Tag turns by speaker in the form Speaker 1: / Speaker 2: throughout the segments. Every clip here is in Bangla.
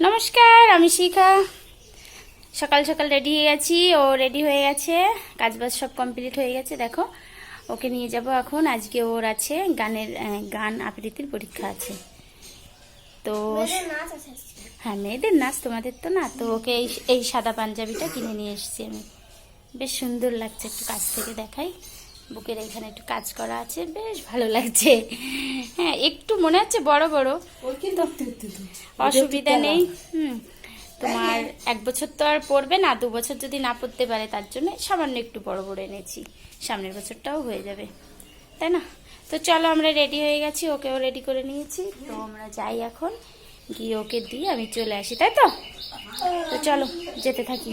Speaker 1: নমস্কার আমি শিখা। সকাল সকাল রেডি হয়ে গেছি ও রেডি হয়ে গেছে। কাজ বাজ সব কমপ্লিট হয়ে গেছে দেখো। ওকে নিয়ে যাব এখন। আজকে ওর আছে গানের গান আবৃত্তির পরীক্ষা আছে। তো হ্যাঁ মেয়েদের নাচ তোমাদের তো না? তো ওকে এই এই সাদা পাঞ্জাবিটা কিনে নিয়ে এসেছি আমি। বেশ সুন্দর লাগছে একটু কাছ থেকে দেখাই। বুকের এখানে একটু কাজ করা আছে বেশ ভালো লাগছে। হ্যাঁ একটু মনে হচ্ছে বড় বড়। অসুবিধা নেই। হুম তোমার এক বছর তো আর পড়বে না দু বছর যদি না পড়তে পারে তার জন্য সামান্য একটু বড় বড় এনেছি। সামনের বছরটাও হয়ে যাবে তাই না? তো চলো আমরা রেডি হয়ে গেছি ওকেও রেডি করে নিয়েছি। তো আমরা যাই এখন গিয়ে ওকে দিয়ে আমি চলে আসি তাই তো? তো চলো যেতে থাকি।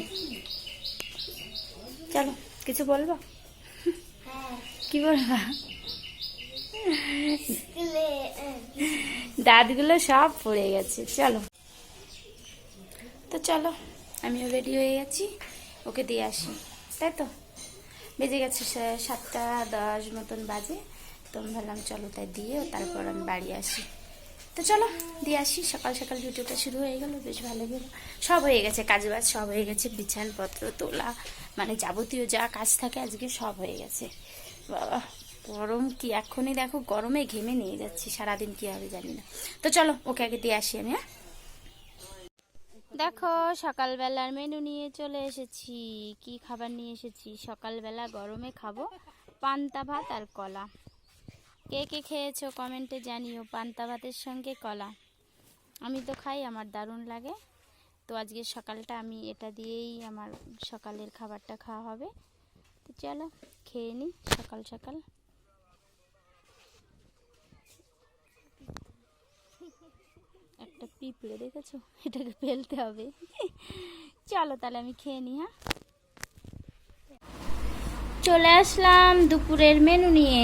Speaker 1: চলো কিছু বলব? কি বলবা? দাঁতগুলো সব পড়ে গেছে চলো। তো চলো আমিও রেডি হয়ে গেছি ওকে দিয়ে আসি তাই তো? বেজে গেছে সাতটা দশ মতন বাজে তো আমি ভাবলাম চলো তাই দিয়ে তারপর আমি বাড়ি আসি। তো চলো দিয়ে আসি সকাল সকাল ভিডিওটা শুরু হয়ে গেল বেশ ভালো গেল। সব হয়ে গেছে কাজ বাজ সব হয়ে গেছে বিছানপত্র তোলা মানে যাবতীয় যা কাজ থাকে আজকে সব হয়ে গেছে। বাবা, গরম কি এখনই দেখো, গরমে ঘেমে নিয়ে যাচ্ছি, সারাদিন কি হবে জানি না। তো চলো, ওকে আগে দিয়ে আসি আমি হ্যাঁ? দেখো, সকালবেলার মেনু নিয়ে চলে এসেছি। কি খাবার নিয়ে এসেছি? সকালবেলা গরমে খাব পান্তা ভাত আর কলা। কে কে খেয়েছো কমেন্টে জানিও, পান্তা ভাতের সঙ্গে কলা। আমি তো খাই, আমার দারুণ লাগে। তো আজকে সকালটা আমি এটা দিয়েই আমার সকালের খাবারটা খাওয়া হবে। তো চলো খেয়ে নিই সকাল সকাল। একটা পিঁপড়ে দেখেছ? এটাকে ফেলতে হবে। চলো তাহলে আমি খেয়ে নিই হ্যাঁ? চলে আসলাম দুপুরের মেনু নিয়ে।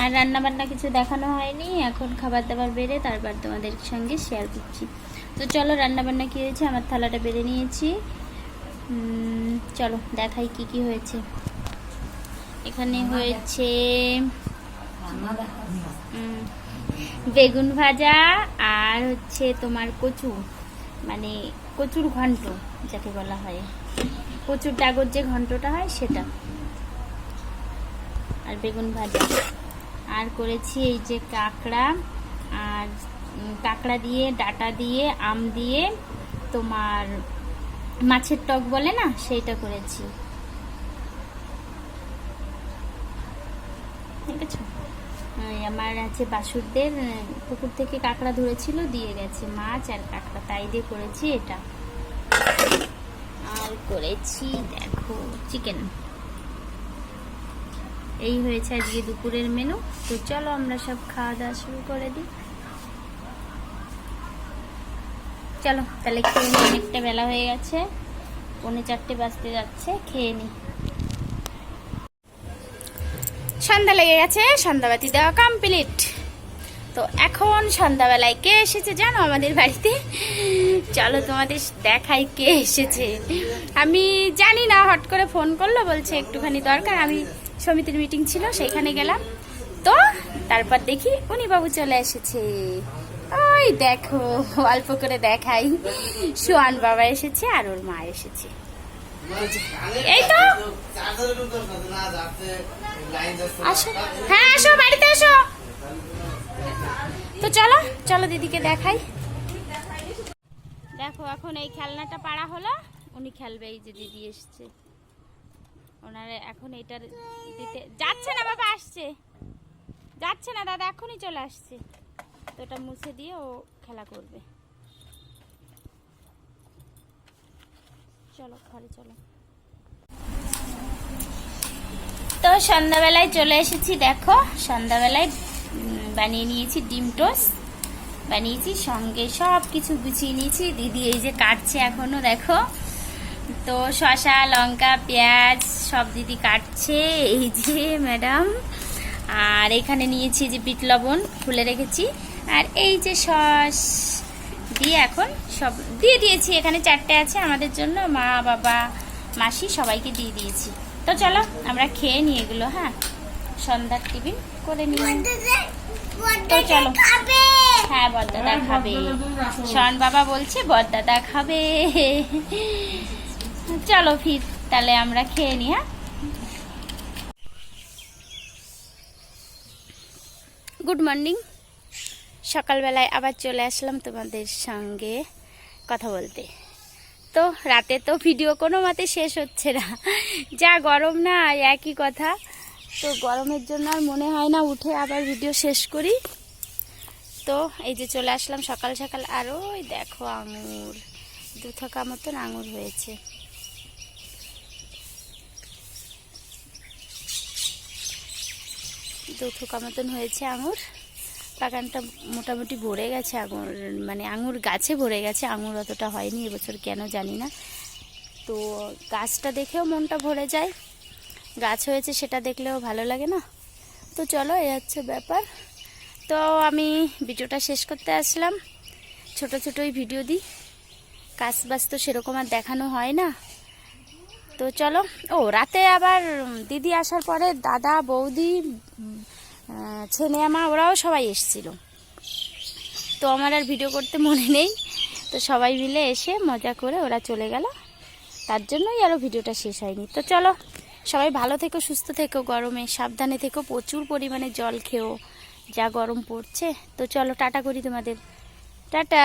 Speaker 1: আর রান্না বান্না কিছু দেখানো হয়নি, এখন খাবার দাবার বেড়ে তারপর তোমাদের সঙ্গে শেয়ার করছি। তো চলো রান্না বান্না কী হয়েছে? আমার থালাটা বেড়ে নিয়েছি। চলো দেখাই কি কি হয়েছে। এখানে হয়েছে বেগুন ভাজা আর হচ্ছে তোমার কচু মানে কচুর ঘন্ট যাকে বলা হয়। কচুর ডাগর যে ঘন্টটা হয় সেটা। আর বেগুন ভাজা। আর করেছি এই যে কাঁকড়া আর কাঁকড়া দিয়ে ডাটা দিয়ে আম দিয়ে তোমার মাছের টক বলে না সেইটা করেছি। দেখেছ? আমার আছে বাসুরদের পুকুর থেকে কাঁকড়া ধরেছিল, দিয়ে গেছে মাছ আর কাঁকড়া। তাই দিয়ে করেছি এটা। আর করেছি, দেখো চিকেন এই হয়েছে আজকে দুপুরের মেনু তো চলো আমরা সব খাওয়া দাওয়া শুরু করে দিই। চলো, তাহলে খেয়ে নিই অনেকটা বেলা হয়ে গেছে। পৌনে চারটে বাজতে যাচ্ছে, খেয়ে নিই সন্ধ্যা লেগে গেছে, সন্ধ্যাবাতি দেওয়া কমপ্লিট তো এখন সন্ধ্যাবেলায় কে এসেছে জানো আমাদের বাড়িতে? চলো তোমাদের দেখাই কে এসেছে। আমি জানি না, হট করে ফোন করল, বলছে একটুখানি দরকার। আমি সমিতির মিটিং ছিল সেইখানে গেলাম। তো তারপর দেখি উনি বাবু চলে এসেছে। ওই দেখো, অল্প করে দেখাই। সোয়ান বাবা এসেছে আর ওর মা এসেছে। হ্যাঁ আসো, বাড়িতে আসো। তো চলো চলো দিদিকে দেখাই। দেখো, এখন এই খেলনাটা পাড়া হলো। উনি খেলবে, এই যে দিদি এসছে। ওনারে এখন এটার দিতে যাচ্ছে না, বাবা, আসছে। যাচ্ছে না, দাদা, এখনই চলে আসছে। তো ওটা মুছে দিয়ে ও খেলা করবে। চলো চলো। তো সন্ধ্যাবেলায় চলে এসেছি, দেখো। সন্ধ্যাবেলায় বানিয়ে নিয়েছি ডিম টোস্ট। বানিয়েছি, সঙ্গে সব কিছু গুছিয়ে নিয়েছি। দিদি এই যে কাটছে এখনও, দেখো। তো শসা, লঙ্কা, পেঁয়াজ সব দিদি কাটছে, এই যে ম্যাডাম। আর এখানে নিয়েছি যে বিট লবণ, খুলে রেখেছি। আর এই যে সস দিয়ে এখন সব দিয়ে দিয়েছি। এখানে চারটে আছে আমাদের জন্য। মা বাবা মাসি সবাইকে দিয়ে দিয়েছি। তো চলো আমরা খেয়ে নিই এগুলো হ্যাঁ? সন্ধ্যার টিফিন করে নিই। তো চলো। হ্যাঁ বরদাদা খাবে। শন বাবা বলছে বরদাদা খাবে। চলো ফির তাহলে আমরা খেয়ে নি হ্যাঁ? Good morning. সকালবেলায় আবার চলে আসলাম তোমাদের সঙ্গে কথা বলতে। তো রাতে তো ভিডিও কোনো মতে শেষ হচ্ছে না। যা গরম না, একই কথা। তো গরমের জন্য আর মনে হয় না উঠে আবার ভিডিও শেষ করি। তো এই যে চলে আসলাম সকাল সকাল, আর ওই দেখো আঙুর দু থাকা মতন আঙুর হয়েছে। দু থোকা মতন হয়েছে আঙুর। বাগানটা মোটামুটি ভরে গেছে, আঙুর মানে আঙুর গাছে ভরে গেছে, আঙুর অতটা হয়নি, এবছর কেন জানি না। তো গাছটা দেখেও মনটা ভরে যায়, গাছ হয়েছে সেটা দেখলেও ভালো লাগে না। তো চলো এই হচ্ছে ব্যাপার। তো আমি ভিডিওটা শেষ করতে আসলাম, ছোট ছোটই ভিডিও দিই, কাজ বাজ তো সেরকম আর দেখানো হয় না। তো চলো, ও, রাতে আবার দিদি আসার পরে দাদা, বৌদি ছেলে আমা ওরাও সবাই এসছিল। তো আমার আর ভিডিও করতে মনে নেই। তো সবাই মিলে এসে মজা করে ওরা চলে গেল। তার জন্যই আরও ভিডিওটা শেষ হয়নি। তো চলো, সবাই ভালো থেকো, সুস্থ থেকো, গরমে সাবধানে থেকো, প্রচুর পরিমাণে জল খেও, যা গরম পড়ছে। তো চলো, টাটা করি তোমাদের। টাটা।